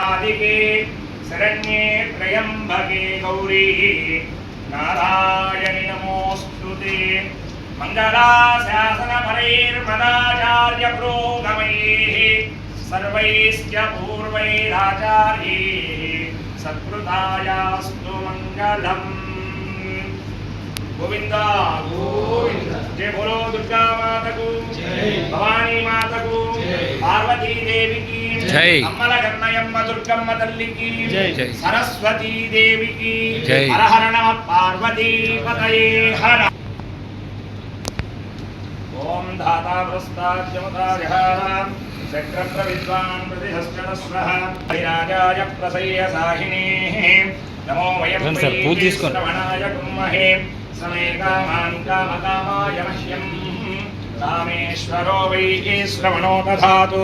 आदिके शरण्ये त्र्यम्बके गौरी नारायणि नमोऽस्तु ते मङ्गलाशासनपरैर्मदाचार्यपुरोगमैः सर्वैश्च पूर्वैराचार्यैः सत्कृतायास्तु मङ्गलम् गोविंद गोविंद जय बोलो दुर्गा माता को भवानी माता को पार्वती देवी की జై. అమ్మల కన్నయమ్మ దుర్గమ్మ తల్లికి జై. జై. సరస్వతీ దేవికి జై. హర హర నమ పార్వతీ పతయే హర ఓం ధాతా ప్రస్తాద్యముదాజహార చక్రప్ర విద్వాన్ ప్రతిహస్తస్వః వైరాజాయ ప్రసయ్య సాహినే నమో వయం రండి సార్, పూజ తీసుకోండి. శ్రవణాయ కుర్మహే సమే కామాన్ కామకామాయ మహ్యం రామేశ్వరో వై శ్రవణో దధాతు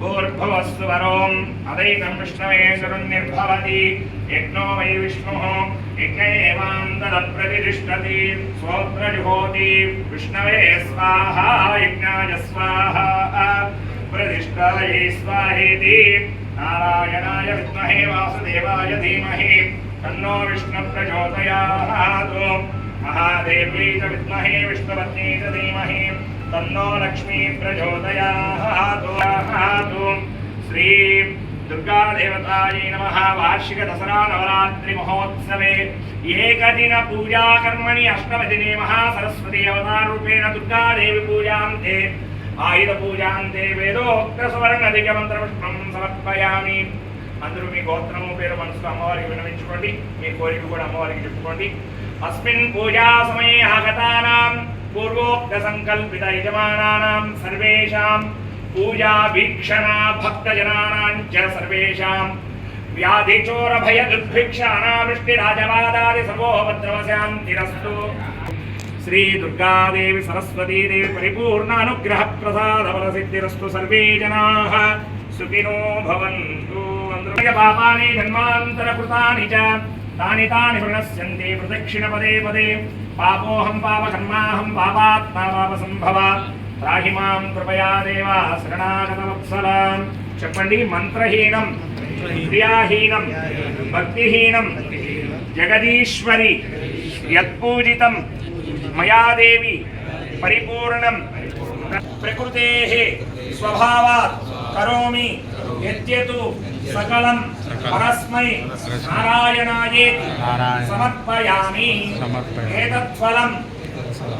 भूर्भुवस्वरोम् अदैकं विष्णवे निर्भवति। यज्ञो वै विष्णुः। यज्ञ एवान्तरप्रतिष्ठति स्वोत्रजुहोति विष्णवे स्वाहा, यज्ञाय स्वाहा। प्रतिष्ठायै स्वाहेति। नारायणाय विद्महे वासुदेवाय धीमहि। तन्नो विष्णुप्रचोदयात् महादेव्यै च विद्महे विष्णुपत्नी च धीमहि। तन्नो लक्ष्मी प्रचोदयात्। శ్రీ దుర్గాదేవతాయై నమ వార్షిక దసరా నవరాత్రి మహోత్సవే ఏకదిన పూజాకర్మణి అష్టమదినే మహాసరస్వతి అవతారూపేణ దుర్గాదేవి పూజాంతే ఆయుధ పూజాంతే వేదోక్త సువర్ణదిక మంత్రపుష్పం సమర్పయామి అందరూ మీ గోత్రము పేరు మనసు అమ్మవారికి వినవించుకోండి మీ కోరిక కూడా అమ్మవారికి చెప్పుకోండి. అస్మిన్ పూజా సమయే ఆగతానాం పూర్వోక్త సంకల్పిత యజమానానాం సర్వేషాం పూజా వీక్షణ భక్తజనానాం చ సర్వేషాం వ్యాధిచోర భయ దుర్భిక్ష అనావృష్టి రాజవాదాది సర్వోపద్రవశాంతిరస్తు శ్రీ దుర్గాదేవి సరస్వతీదేవి పరిపూర్ణ అనుగ్రహ ప్రసాద ఫల సిద్ధిరస్తు సర్వే జనా సుఖినో భవంతు అందరూ పాపాని జన్మాంతర కృతాని చ తాని తాని ప్రణశ్యంతి ప్రదక్షిణ పదే పదే పాపోహం పాప కర్మాహం పాపాత్మా పాప సంభవ రాహి మాం కృపయా దేవా శరణాగత వత్సలాం చెప్పండి మంత్రహీనం క్రియాహీనం భక్తిహీనం జగదీశ్వరి యత్పూజితం మయా దేవి పరిపూర్ణం ప్రకృతే స్వభావాత్ కరోమి యద్యతు సకలం పరస్మై నారాయణాయేతి సమర్పయామి. ఏతత్ఫలం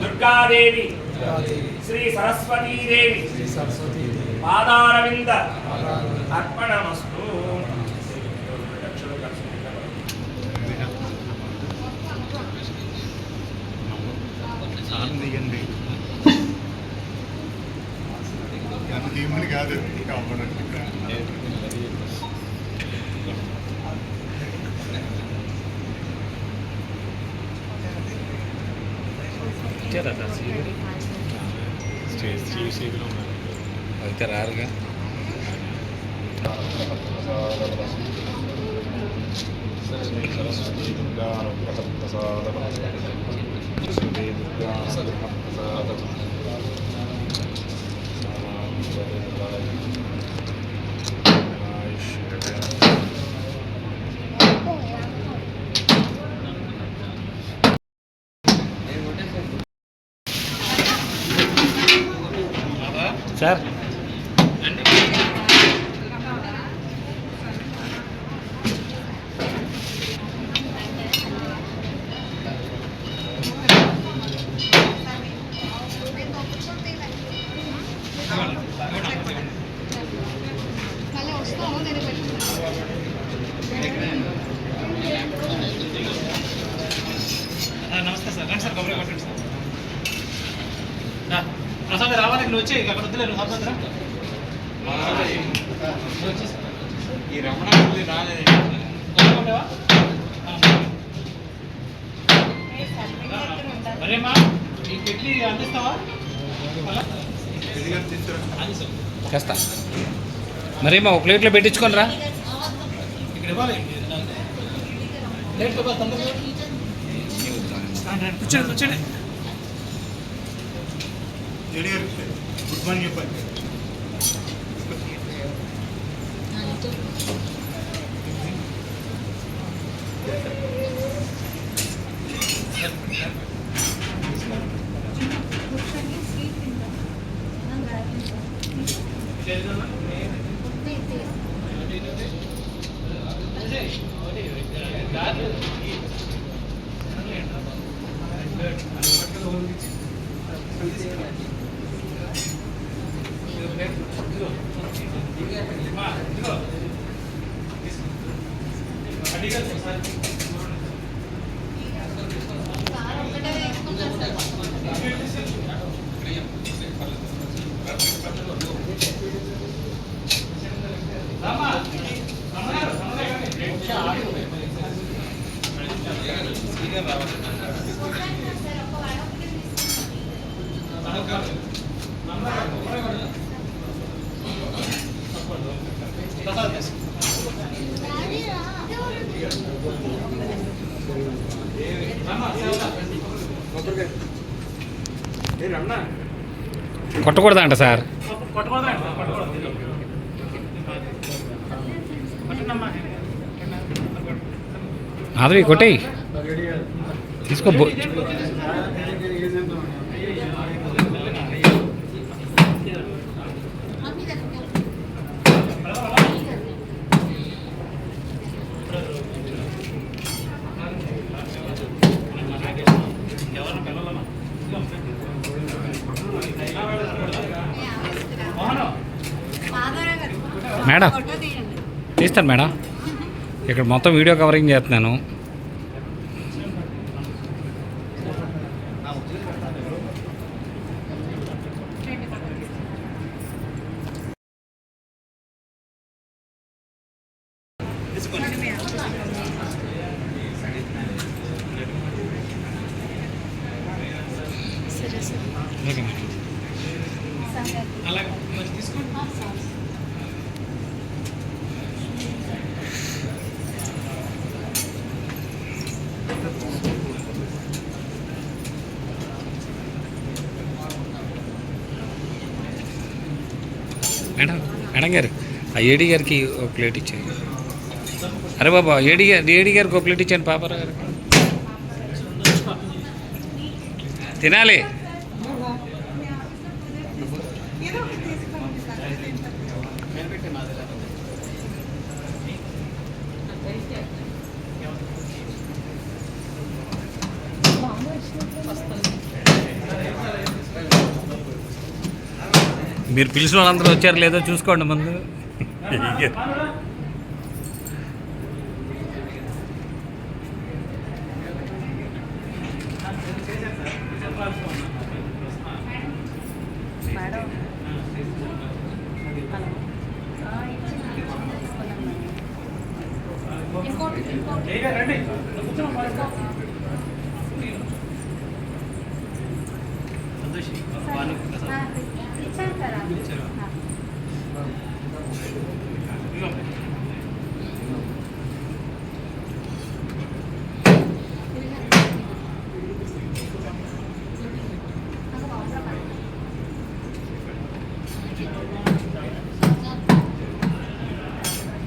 దుర్గాదేవి శ్రీ సరస్వతీదేవి పాదారవింద అర్పణమస్తు. తీయమని కాదు కాపాడండి అయితే రారుగా. సరస్వతి దుర్గా అనుగ్రహ ప్రసాద దుర్గా சார் ఈ రమణ అందిస్తావా? చేస్తా మరి మా ఒక ప్లేట్లో పెట్టించుకొని రా ఇక్కడ ఇవ్వాలి. కూర్చోండి. కూర్చోండి. గుడ్ మార్నింగ్ చెప్పండి కూర్చొని స్వీట్ తింటాం పట్టకూడదు అంట సార్. మాధవి కొట్టేయి. తీసుకో మేడం తీస్తాను మేడం. ఇక్కడ మొత్తం వీడియో కవరింగ్ చేస్తున్నాను. రెండు ఫోటో సరే సార్ ఓకే మేడం సంగతి అలాగే తీసుకోండి మేడం మేడం గారు ఆ ఏడి గారికి ఒక ప్లేట్ ఇచ్చాను అరే బాబా ఏడి గారు ఏడి గారికి ఒక ప్లేట్ ఇచ్చాను పాపరా గారు తినాలి. మీరు పిలిచిన వాళ్ళందరూ వచ్చారు లేదో చూసుకోండి ముందు. ఇంకోటి ఇంకోటి జై గారు రండి కూర్చోమ్మా సంతోషి బాను ఆ, ఇచ్చాను సార్ ఆ. ఇచ్చారు. ఆ. నాకు అవసరం పడదు.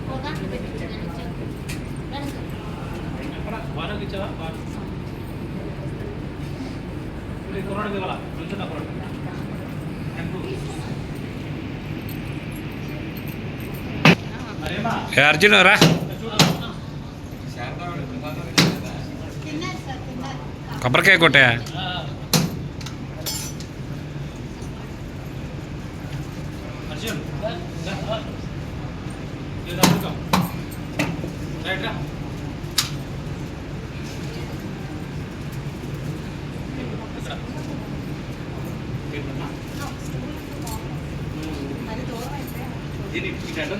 ఓ దాంట్లో పెట్టించండి. రండి సార్. బానుకి ఇచ్చావా బాను ఇప్పుడు ఈ కుర్రాడికి ఇవ్వాలా వెళ్తున్నా కుర్రాడు మరేమా ఏ అర్జున్ రా. కొబ్బరికాయ కొట్టా దీన్ని ఇటు అడ్డం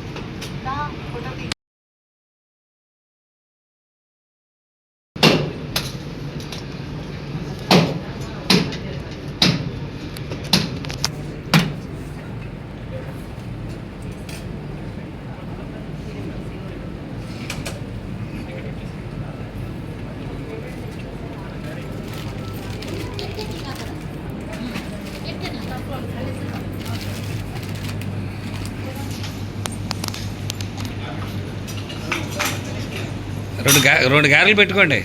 రెండు గా రెండు గారెలు పెట్టుకోండి.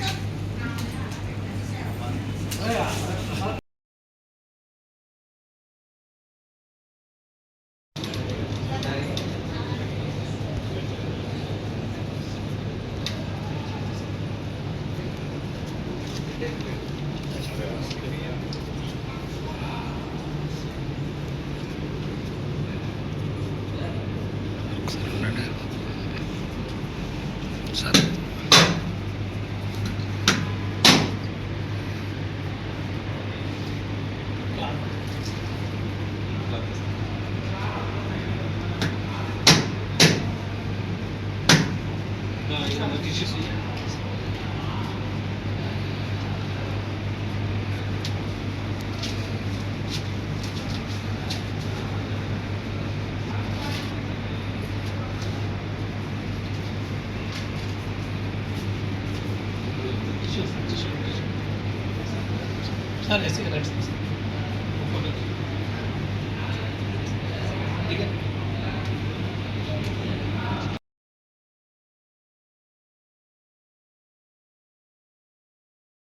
Sir SC right sir